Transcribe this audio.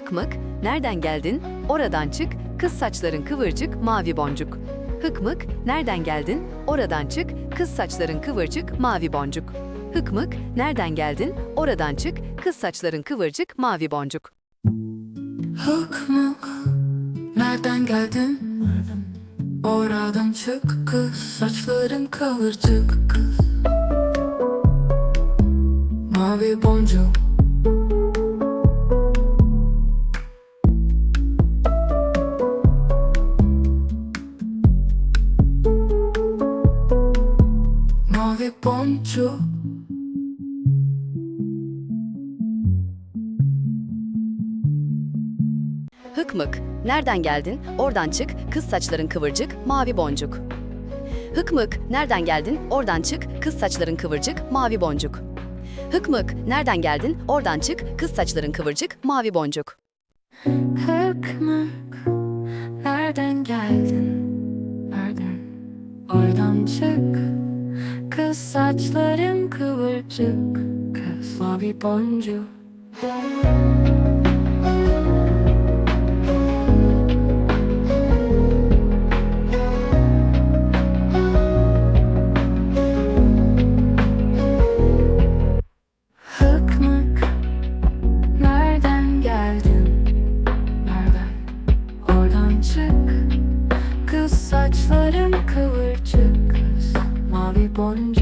Hıkmık, nereden geldin? Oradan çık, kız saçların kıvırcık, mavi boncuk. Hıkmık, nereden geldin? Oradan çık, kız saçların kıvırcık, mavi boncuk. Hıkmık, nereden geldin? Oradan çık, kız saçların kıvırcık, mavi boncuk. Hıkmık Nereden geldin? Oradan çık kız Saçların kıvırcık kız Mavi boncuk Mavi boncuk Hıkmık, nereden geldin? Oradan çık, kız saçların kıvırcık, mavi boncuk. Hıkmık, nereden geldin? Oradan çık, kız saçların kıvırcık, mavi boncuk. Hıkmık, nereden geldin? Oradan çık, kız saçların kıvırcık, mavi boncuk. Hıkmık Nereden geldin? Nereden? Oradan çık Kız saçların kıvırcık Kız mavi boncuk Nereden geldin? Nereden? Oradan çık bungee.